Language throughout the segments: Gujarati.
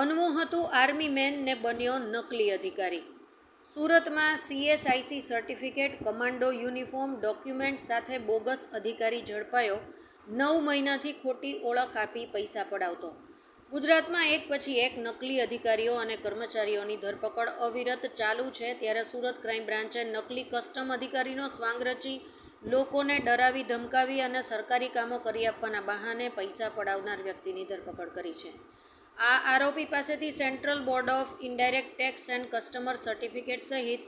બનવું હતું આર્મી મેન ને બન્યો નકલી અધિકારી. સુરતમાં CSIC certificate, commando uniform, document સાથે બોગસ અધિકારી ઝડપાયો. નવ મહિનાથી ખોટી ઓળખ આપી પૈસા પડાવતો. ગુજરાતમાં એક પછી એક નકલી અધિકારીઓ અને કર્મચારીઓની ધરપકડ અવિરત ચાલુ છે ત્યારે સુરત ક્રાઇમ બ્રાન્ચે નકલી કસ્ટમ અધિકારીનો સ્વાંગ રચી લોકોને ડરાવી, ધમકાવી અને સરકારી કામો કરી આપવાના બહાને પૈસા પડાવનાર વ્યક્તિની ધરપકડ કરી છે. આ આરોપી પાસેથી central board of indirect tax and customer certificate સહિત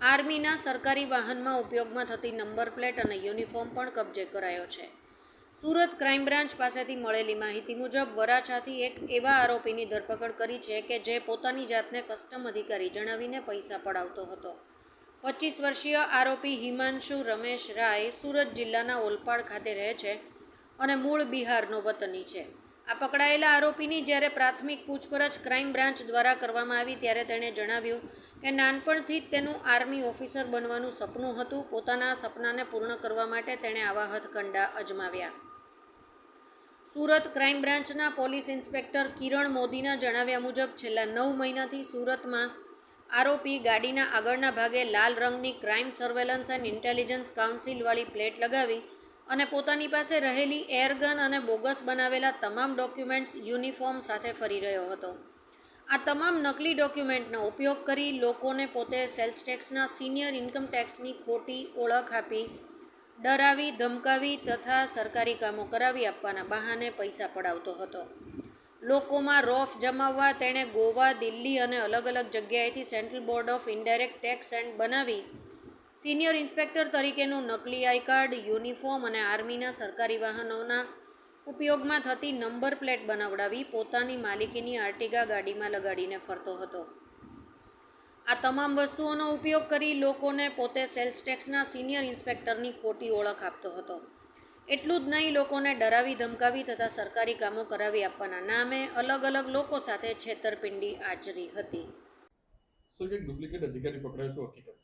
આર્મીના સરકારી વાહનમાં ઉપયોગમાં થતી નંબર પ્લેટ અને યુનિફોર્મ પણ કબજે કરાયો છે. સુરત ક્રાઇમ બ્રાન્ચ પાસેથી મળેલી માહિતી મુજબ વરાછાથી એક એવા આરોપીની ધરપકડ કરી છે કે જે પોતાની જાતને કસ્ટમ અધિકારી જણાવીને પૈસા પડાવતો હતો. પચીસ વર્ષીય આરોપી હિમાંશુ રમેશ રાય સુરત જિલ્લાના ઓલપાડ ખાતે રહે છે અને મૂળ બિહારનો વતની છે. આ પકડાયેલા આરોપીની જ્યારે પ્રાથમિક પૂછપરછ ક્રાઇમ બ્રાન્ચ દ્વારા કરવામાં આવી ત્યારે તેણે જણાવ્યું કે નાનપણથી જ તેનું આર્મી ઓફિસર બનવાનું સપનું હતું. પોતાના સપનાને પૂર્ણ કરવા માટે તેણે આવા હથકંડા અજમાવ્યા. સુરત ક્રાઇમ બ્રાન્ચના પોલીસ ઇન્સ્પેક્ટર કિરણ મોદીના જણાવ્યા મુજબ, છેલ્લા નવ મહિનાથી સુરતમાં આરોપી ગાડીના આગળના ભાગે લાલ રંગની ક્રાઇમ સર્વેલન્સ એન્ડ ઇન્ટેલિજન્સ કાઉન્સિલવાળી પ્લેટ લગાવી અને પોતાની પાસે રહેલી એરગન અને બોગસ બનાવેલા તમામ ડોક્યુમેન્ટ્સ યુનિફોર્મ સાથે ફરી રહ્યો હતો. આ તમામ નકલી ડોક્યુમેન્ટનો ઉપયોગ કરી લોકોને પોતે સેલ્સ ટેક્સના સિનિયર ઇન્કમ ટેક્સની ખોટી ઓળખ આપી, ડરાવી, ધમકાવી તથા સરકારી કામો કરાવી આપવાના બહાને પૈસા પડાવતો હતો. લોકોમાં રોફ જમાવવા તેણે ગોવા, દિલ્હી અને અલગ અલગ જગ્યાએથી central board of indirect tax and બનાવી સિનિયર ઇન્સ્પેક્ટર તરીકેનું નકલી આઈ કાર્ડ, યુનિફોર્મ અને આર્મીના સરકારી વાહનોના ઉપયોગમાં થતી નંબર પ્લેટ બનાવડાવી પોતાની માલિકીની આર્ટિગા ગાડીમાં લગાડીને ફરતો હતો. આ તમામ વસ્તુઓનો ઉપયોગ કરી લોકોને પોતે સેલ્સ ટેક્સના સિનિયર ઇન્સ્પેક્ટરની ખોટી ઓળખ આપતો હતો. એટલું જ નહીં, લોકોને ડરાવી ધમકાવી તથા સરકારી કામો કરાવી આપવાના નામે અલગ અલગ લોકો સાથે છેતરપિંડી આચરી હતી. ડુપ્લિકેટ અધિકારી પકડાયો છે હકીકત?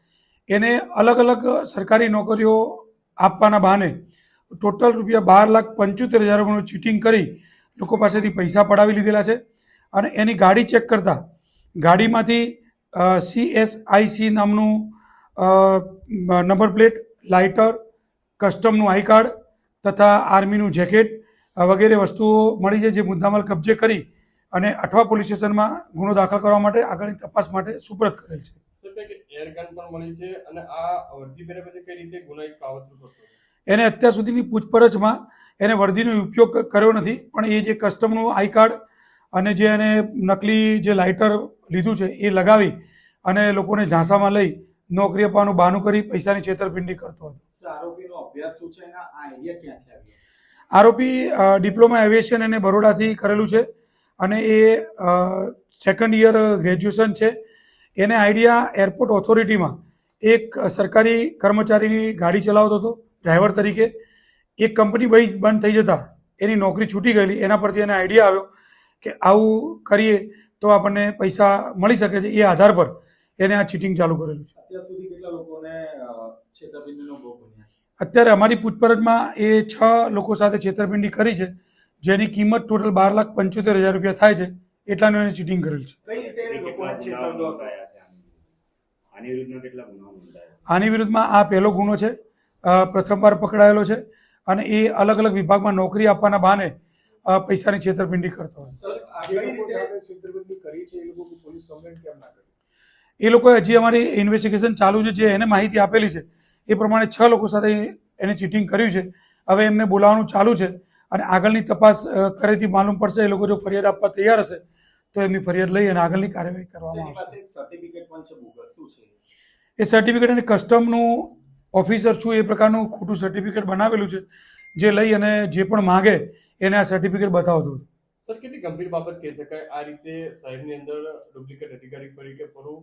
એને અલગ અલગ સરકારી નોકરીઓ આપવાના બહાને ટોટલ રૂપિયા બાર લાખ પંચોતેર હજાર રૂપિયાનું ચીટિંગ કરી લોકો પાસેથી પૈસા પડાવી લીધેલા છે અને એની ગાડી ચેક કરતા ગાડીમાંથી સી એસ આઈ સી નામનું નંબર પ્લેટ, લાઇટર, કસ્ટમનું આઈ કાર્ડ તથા આર્મીનું જેકેટ વગેરે વસ્તુઓ મળી છે જે મુદ્દામાલ કબજે કરી અને અઠવા પોલીસ સ્ટેશનમાં ગુનો દાખલ કરવા માટે આગળની તપાસ માટે સુપરત કરેલ છે. એરગન પણ મળી છે અને આ વર્દી પહેર્યા પછી કઈ રીતે ગુનાહિત કાવતરું કરતો એને અત્યાર સુધીની પૂછપરછમાં એને વર્દીનો ઉપયોગ કર્યો નથી પણ એ જે કસ્ટમનું આઈ કાર્ડ અને જે એને નકલી જે લાઇટર લીધું છે એ લગાવી અને લોકોને ઝાંસામાં લઈ નોકરી આપવાનું બહાનું કરી પૈસાની છેતરપિંડી કરતો હતો. આરોપીનો અભ્યાસ શું છે? એના આઈડિયા ક્યાંથી આવ્યો? આરોપી ડિપ્લોમા એવિએશન એને બરોડાથી કરેલું છે અને એ સેકન્ડ યર ગ્રેજ્યુએશન છે. એને આઈડિયા એરપોર્ટ ઓથોરિટીમાં એક સરકારી કર્મચારીની ગાડી ચલાવતો હતો ડ્રાઈવર તરીકે. એક કંપની બઈ બંધ થઈ જતા એની નોકરી છૂટી ગયેલી. એના પરથી એને આઈડિયા આવ્યો કે આવું કરીએ તો આપણને પૈસા મળી શકે છે. એ આધાર પર એને આ ચીટિંગ ચાલુ કરેલું છે. અત્યાર સુધી કેટલા લોકોને છેતરપિંડીનો ભોગ બન્યા અત્યારે અમારી પૂછપરછમાં એ છ લોકો સાથે છેતરપિંડી કરી છે જેની કિંમત ટોટલ બાર લાખ પંચોતેર હજાર રૂપિયા થાય છે એટલાનું એને ચીટિંગ કરેલ છે. કઈ રીતે લોકોને કેટલા આની વિરુદ્ધમાં આ પહેલો ગુનો છે પ્રથમવાર પકડાયેલો છે અને એ અલગ અલગ વિભાગમાં નોકરી આપવાના બહાને પૈસાની છેતરપિંડી કરતો હોય. સર આ કઈ રીતે? છેતરપિંડી કરી છે એ લોકો પોલીસ કમ્પ્લેન્ટ કેમ ના કરી? એ લોકોએ હજી અમારી ઇન્વેસ્ટિગેશન ચાલુ છે જે એને માહિતી આપેલી છે એ પ્રમાણે છ લોકો સાથે એને ચીટિંગ કર્યું છે. હવે એમને બોલાવવાનું ચાલુ છે અને આગળની તપાસ કરેથી માલુમ પડશે એ લોકો જો ફરિયાદ આપવા તૈયાર હશે તો એમની ફરિયાદ લઈ અને આગળની કાર્યવાહી કરવામાં આવશે. એ સર્ટિફિકેટ અને કસ્ટમનું ઓફિસર છું એ પ્રકારનું ખોટું સર્ટિફિકેટ બનાવેલું છે જે લઈ અને જે પણ માગે એને આ સર્ટિફિકેટ બતાવતું હતું. સર કેટલી ગંભીર બાબત કહી શકાય? આ રીતે સાહેબની અંદર ડુપ્લિકેટ અધિકારી તરીકે ફરવું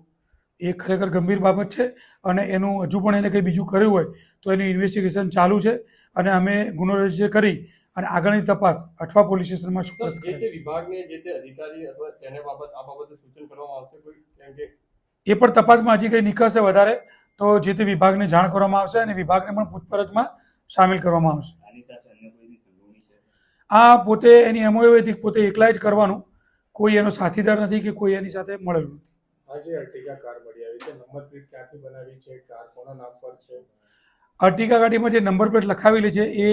એ ખરેખર ગંભીર બાબત છે અને એનું હજુ પણ એને કંઈ બીજું કર્યું હોય તો એનું ઇન્વેસ્ટિગેશન ચાલુ છે અને અમે ગુનો રજિસ્ટર કરી અને આગળની તપાસ અઠવા પોલીસ સ્ટેશનમાં સર કરે છે? વિભાગને જે તે અધિકારી અથવા તેને બાબત આ બાબતે સૂચન કરવામાં આવશે કોઈ? કેમ કે એ પણ તપાસમાં હજી કંઈ નીકળશે વધારે તો જે તે વિભાગને જાણ કરવામાં આવશે અને વિભાગને પણ પૂછપરછમાં સામેલ કરવામાં આવશે. આની સાથે અન્ય કોઈની સંડોવણી છે? આ પોતે એની એમઓ હતી પોતે એકલા જ કરવાનું. કોઈ એનો સાથીદાર નથી કે કોઈ એની સાથે મળેલું નથી. આજે અર્ટિગા કાર મળી આવી છે. નંબર પ્લેટ ક્યાંથી બનાવી છે? કાર કોના નામ પર છે? અર્ટિગા ગાડીમાં જે નંબર પ્લેટ લખાવેલી છે એ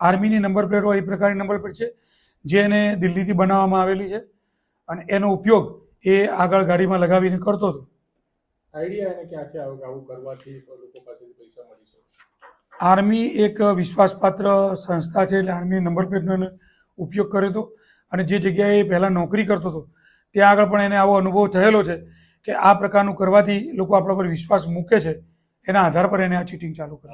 આર્મીની નંબર પ્લેટ હોય એ પ્રકારની નંબર પ્લેટ છે જે એને દિલ્હીથી બનાવવામાં આવેલી છે અને એનો ઉપયોગ એ આગળ ગાડીમાં લગાવીને કરતો હતો. આઈડિયા એને ક્યાંથી આવ્યો કે આવું કરવાથી લોકો પાસેથી પૈસા મળી શકે? આર્મી એક વિશ્વાસપાત્ર સંસ્થા છે એટલે આર્મી નંબર પ્લેટનો એને ઉપયોગ કર્યો હતો અને જે જગ્યાએ એ પહેલાં નોકરી કરતો હતો ત્યાં આગળ પણ એને આવો અનુભવ થયેલો છે કે આ પ્રકારનું કરવાથી લોકો આપણા પર વિશ્વાસ મૂકે છે એના આધાર પર એને આ ચીટિંગ ચાલુ કરે